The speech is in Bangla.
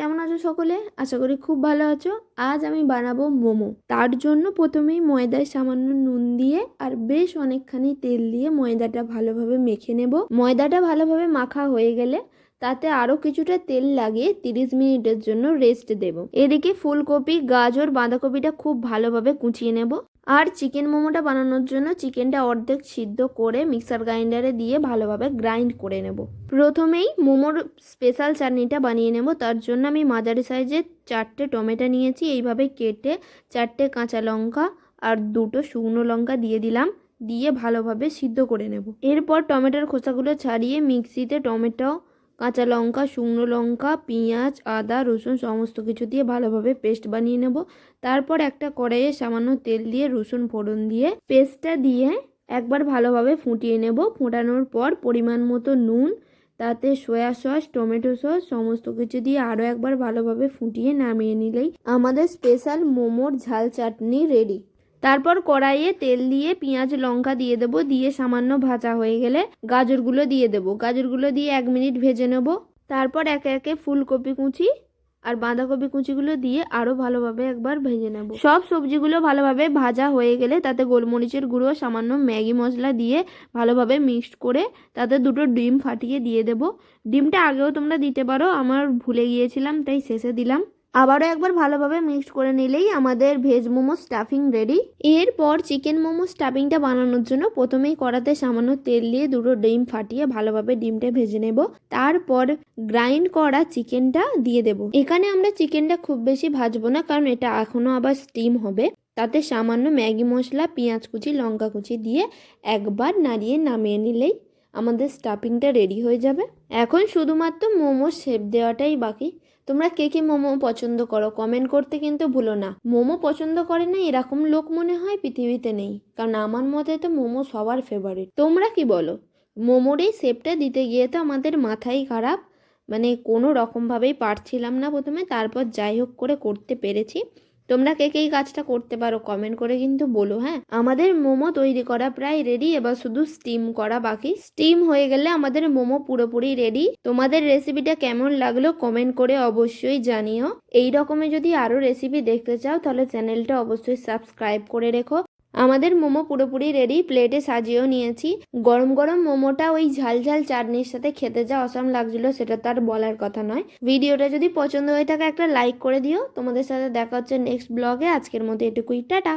কেমন আছো সকলে? আশা করি খুব ভালো আছো। আজ আমি বানাবো মোমো। তার জন্য প্রথমেই ময়দায় সামান্য নুন দিয়ে আর বেশ অনেকখানি তেল দিয়ে ময়দাটা ভালোভাবে মেখে নেব। ময়দাটা ভালোভাবে মাখা হয়ে গেলে তাতে আরও কিছুটা তেল লাগিয়ে তিরিশ মিনিটের জন্য রেস্ট দেব। এদিকে ফুলকপি, গাজর, বাঁধাকপিটা খুব ভালোভাবে কুচিয়ে নেব। আর চিকেন মোমোটা বানানোর জন্য চিকেনটা অর্ধেক সিদ্ধ করে মিক্সার গ্রাইন্ডারে দিয়ে ভালোভাবে গ্রাইন্ড করে নেব। প্রথমেই মোমোর স্পেশাল চাটনিটা বানিয়ে নেব। তার জন্য আমি মাঝারি সাইজের চারটে টমেটো নিয়েছি। এইভাবে কেটে চারটে কাঁচা লঙ্কা আর দুটো শুকনো লঙ্কা দিয়ে দিলাম। দিয়ে ভালোভাবে সিদ্ধ করে নেব। এরপর টমেটোর খোসাগুলো ছাড়িয়ে মিক্সিতে টমেটো কাঁচা লঙ্কা, শুকনো লঙ্কা, পেঁয়াজ, আদা, রসুন সমস্ত কিছু দিয়ে ভালোভাবে পেস্ট বানিয়ে নেব। তারপর একটা কড়াইয়ে সামান্য তেল দিয়ে রসুন ফোড়ন দিয়ে পেস্টটা দিয়ে একবার ভালোভাবে ফুটিয়ে নেব। ফোটানোর পর পরিমাণ মতো নুন, তাতে সয়া সস, টমেটো সস সমস্ত কিছু দিয়ে আরও একবার ভালোভাবে ফুটিয়ে নামিয়ে নিলেই আমাদের স্পেশাল মোমোর ঝাল চাটনি রেডি। তারপর কড়াইয়ে তেল দিয়ে পেঁয়াজ, লঙ্কা দিয়ে দেবো, দিয়ে সামান্য ভাজা হয়ে গেলে গাজরগুলো দিয়ে দেবো। গাজরগুলো দিয়ে এক মিনিট ভেজে নেব। তারপর একে একে ফুলকপি কুচি আর বাঁধাকপি কুচিগুলো দিয়ে আরও ভালোভাবে একবার ভেজে নেব। সব সবজিগুলো ভালোভাবে ভাজা হয়ে গেলে তাতে গোলমরিচের গুঁড়ো, সামান্য ম্যাগি মশলা দিয়ে ভালোভাবে মিক্সড করে তাতে দুটো ডিম ফাটিয়ে দিয়ে দেব। ডিমটা আগেও তোমরা দিতে পারো, আমার ভুলে গিয়েছিলাম, তাই শেষে দিলাম। আবারও একবার ভালোভাবে মিক্সড করে নিলেই আমাদের ভেজ মোমো স্টাফিং রেডি এরপর চিকেন মোমো স্টাফিংটা বানানোর জন্য প্রথমেই কড়াতে সামান্য তেল দিয়ে দুটো ডিম ফাটিয়ে ভালোভাবে ডিমটা ভেজে নেব। তারপর গ্রাইন্ড করা চিকেনটা দিয়ে দেব। এখানে আমরা চিকেনটা খুব বেশি ভাজবো না, কারণ এটা এখনও আবার স্টিম হবে। তাতে সামান্য ম্যাগি মশলা, পেঁয়াজ কুচি, লঙ্কা কুচি দিয়ে একবার নাড়িয়ে নামিয়ে নিলেই আমাদের স্টাফিংটা রেডি হয়ে যাবে। এখন শুধুমাত্র মোমো শেপ দেওয়াটাই বাকি। তোমরা কে কে মোমো পছন্দ করো কমেন্ট করতে কিন্তু ভুলো না। মোমো পছন্দ করে না, এরকম লোক মনে হয় পৃথিবীতে নেই। কারণ আমার মতে তো মোমো সবার ফেভারিট তোমরা কি বলো? মোমোর এই শেপটা দিতে গিয়ে তো আমাদের মাথাই খারাপ। মানে কোনো রকমভাবেই পারছিলাম না প্রথমে, তারপর যাই হোক করে করতে পেরেছি। তোমরা কে কে এই কাজটা করতে পারো কমেন্ট করে কিন্তু বলো হ্যাঁ? আমাদের মোমো তৈরি করা প্রায় রেডি এবার শুধু স্টিম করা বাকি। স্টিম হয়ে গেলে আমাদের মোমো পুরোপুরি রেডি তোমাদের রেসিপিটা কেমন লাগল কমেন্ট করে অবশ্যই জানিও। এই রকমের যদি আরও রেসিপি দেখতে চাও, তাহলে চ্যানেলটা অবশ্যই সাবস্ক্রাইব করে রেখো। আমাদের মোমো পুরোপুরি রেডি প্লেটে সাজিয়েও নিয়েছি। গরম গরম মোমোটা ওই ঝাল ঝাল চাটনির সাথে খেতে যা অসম লাগছিল সেটা তার বলার কথা নয়। ভিডিওটা যদি পছন্দ হয়ে থাকে একটা লাইক করে দিও। তোমাদের সাথে দেখা হচ্ছে নেক্সট ব্লগে আজকের মতো এটুকুই। টাটা!